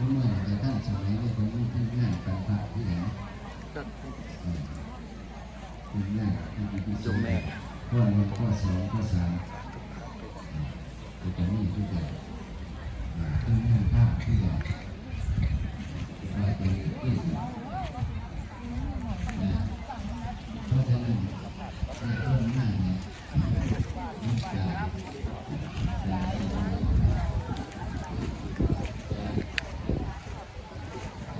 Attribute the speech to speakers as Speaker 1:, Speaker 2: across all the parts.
Speaker 1: เมื่อจะตั้งสมัยนี้ผมมีที่งานการพระที่ไหนที่งานที่ดีที่สุดข้อหนึ่งข้อสองข้อสามจะมีทุกอย่างที่งานภาพที่เราไปที่เพราะฉะนั้นในต้นหน้าเนี่ยมันจะ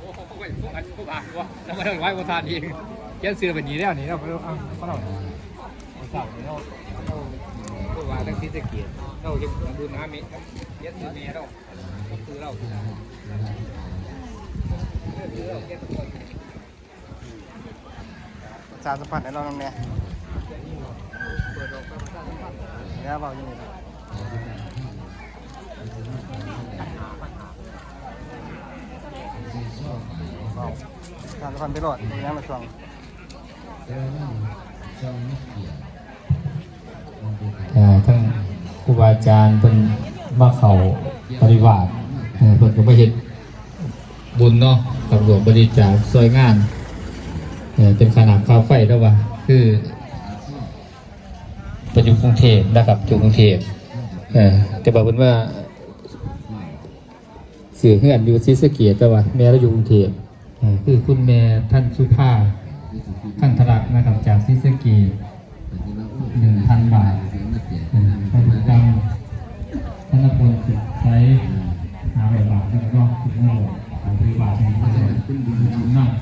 Speaker 2: โอ้โหพวกพวกอันพ วกบางวะแล้วมาไว้บนทานเองเขียนเสือแบบนี้แล้วนี่เราเราเอาเขาเราเสาเราเราพวกว่าตั้งที่สะเกียรเราจะดูน้ำมีเย็ดเมีเราคือเราคือเรา
Speaker 3: สารสัมผัสให้เราตรงนี้แล้วเบาอยู่นี่ะเบา สารสัมพันไปโหลดนี่นะมาช่วง
Speaker 4: อ่าทั้งครูบาอาจารย์เป็นมาเขาปฏิบัติเอ่อเพิ่นก็มาเฮ็ดบุญเนาะตำรวจบริจาคซอยงานเป็นขนาดค่าวไฟแล้วว่าคือปัอยู่กรุงเทพนะครับอยู่กรุงเทพแต่บอกเพิ่นว่าเสือเฮือนอยู่ศรีสเกษแต่ว่าแม่เราอยู่กรุงเทพ คือคุณแม่ท่านสุภาท่านทรักษ์นะครับจากศรีสะเกษหนึ่งพันบาทพระพุทธเจ้าท่านพลสิทธิ์ใช้หาแบบบาทแล้วก็สิบห้าบาทหาบริบาทนี้ก็จะเป็นบุญบุญมาก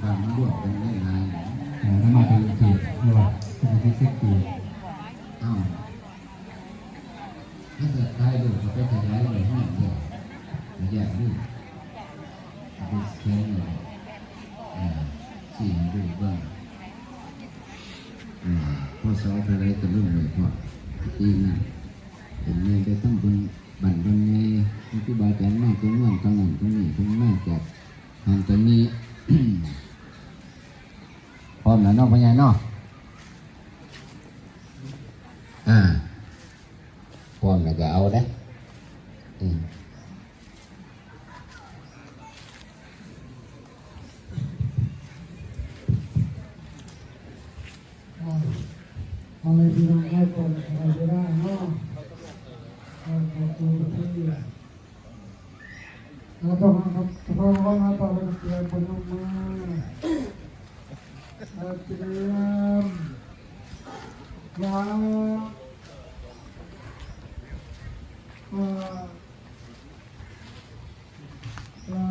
Speaker 1: ความรวดเป็นได้นาน
Speaker 4: แล้วมาจากเกียรติด้วยว่าเป็นที่สิบปี
Speaker 1: อ้าวถ้าเกิดใครดูเขาไปขยายเลยห้าเดียวแยกดู ดูเสียงเลยอ่สี่ดูบ้างอ่าพอสอบอะไรก็รุ่นเลยพอปีหน้าเป็นไงได้ต้องบุญบันบันไงที่บาอาจารย์มากตรงนั้นตรงนั้นตรงนี้ตรงนั้นจากทางตรงนี้พร้อมแล้วเนาะพ่อใหญ่เนาะอ่าพร้อมแล้วก็เอาได้อืม
Speaker 5: เอาเลยพี่น้องให้ก่อนอะไรก็ได้เนาะเอาขอบคุณที่เราต้องครับเฉพาะว่าเราต้องเป็นเกียรติคนมากเราเตรียมวางเอ่อเรา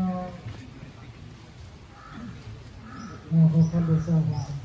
Speaker 5: เราขอคำดูสบายอิมินาสกาเลนะ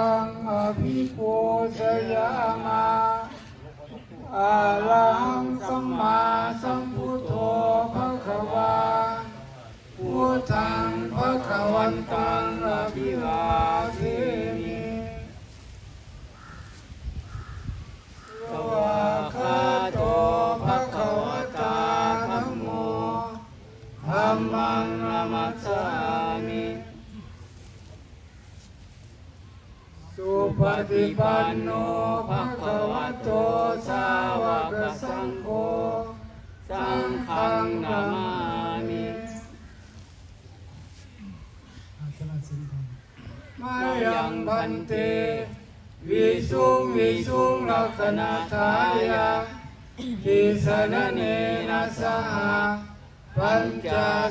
Speaker 5: งฆังอภิปูชยามาอาลังสัมมาสัมพุทโธภะคะวาพุทธังภะคะวันตังอภิวาเท ฏิปันโนภะคะวะโตสาวกสังโฆสังฆังนามามิมายังบันเตวิสุงวิสุงลักขณาทายาทิสนเนนะสหปัญจ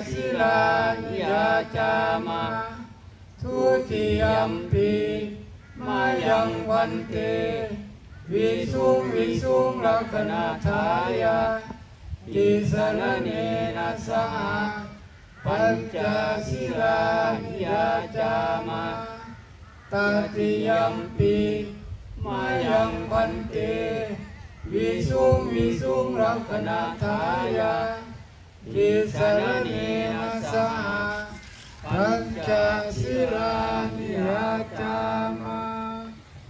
Speaker 5: ศีลานิยาจามาทุติยมปี มายังวันเตวิสุงวิสุงลักนาทายากิสรเนนะสังปัญจสิลานิาจามาตติยมปีมายังวันเตวิสุงวิสุงลักนาทายากิสรเนนะสั
Speaker 6: งปัญจสิลานิาจามา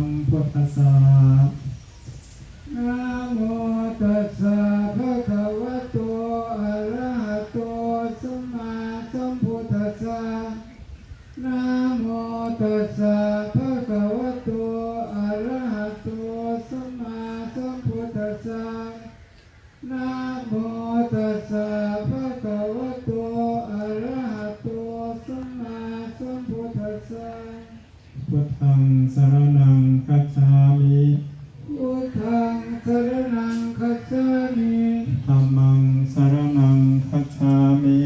Speaker 5: ม พุทธั
Speaker 6: งสรณังคัจฉามิ
Speaker 5: ธัม
Speaker 6: มังสรณังคัจฉามิ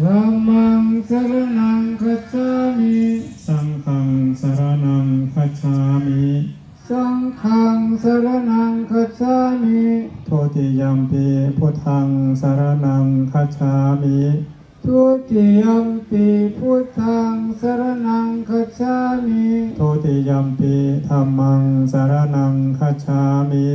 Speaker 5: ธัมมังสรณังคัจฉามิ
Speaker 6: สังฆังสรณังคัจฉามิ
Speaker 5: สังฆังสรณังคัจฉามิ
Speaker 6: โทติยัมปีพุทธังสรณังคัจฉามิ
Speaker 5: ทุติยมปีพุทธังสรณังคัจฉามิ
Speaker 6: โทติยัมปีธัมมังสรณังคัจฉามิ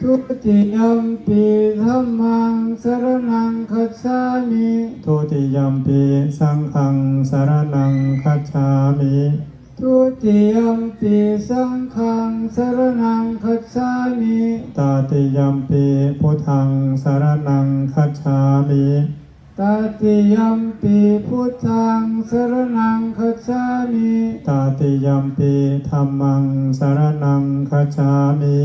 Speaker 5: ทุติยมปีธัมมังสรณังคัจฉามิ
Speaker 6: โทติยัมปีสังฆังสรณังคัจฉามิ
Speaker 5: ทุติยมปีสังฆังสรณังคัจฉามิ
Speaker 6: ตาติยัมปีพุทธังสรณังคัจฉามิ
Speaker 5: ตติยมปีพุทธังสรณังคัจฉามิ
Speaker 6: ตาติยัมปีธัมมังสรณังคัจฉามิ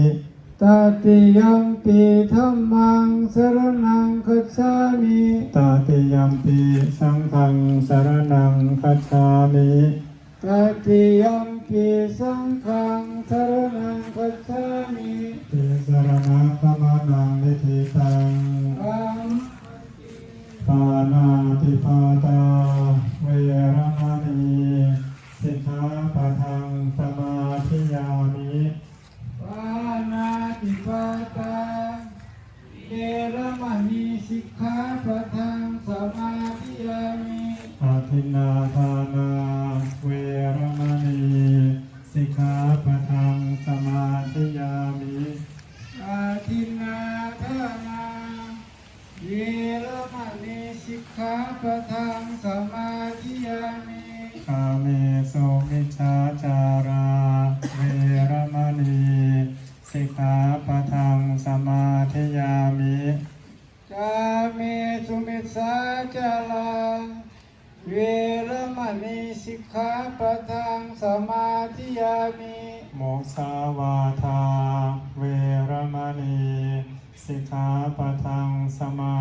Speaker 5: ตติยมปีธัมมังสรณังคัจฉามิ
Speaker 6: ตาติยัมปีสังฆังสรณังคัจฉามิ
Speaker 5: ตติยมปีสังฆังสรณังคัจฉามิ
Speaker 6: ติสรณะขมานังนิธิตัง ปาตาเวรมณีสิกขาปะทังสมาธิยามิ
Speaker 5: ปานาติปาตาเยรมณีสิกขาปะทังสมาธิยามิ
Speaker 6: อาทินนาทานาเวรมณีสิกขาปะทังสมาธิยามิ
Speaker 5: อาทินนาทานาเยรมณีสิก ขาปะทังสมาธิยามิ
Speaker 6: กาเมสุมิชฌาจาราเวรมณีสิกขาปะทังสมาธิยามิ
Speaker 5: กาเมสุมิสาจาราเวรมณีสิกขาปะทังสมาธิยามิ
Speaker 6: โมสาวาทาเวรมณีสิกขาปะทังสมา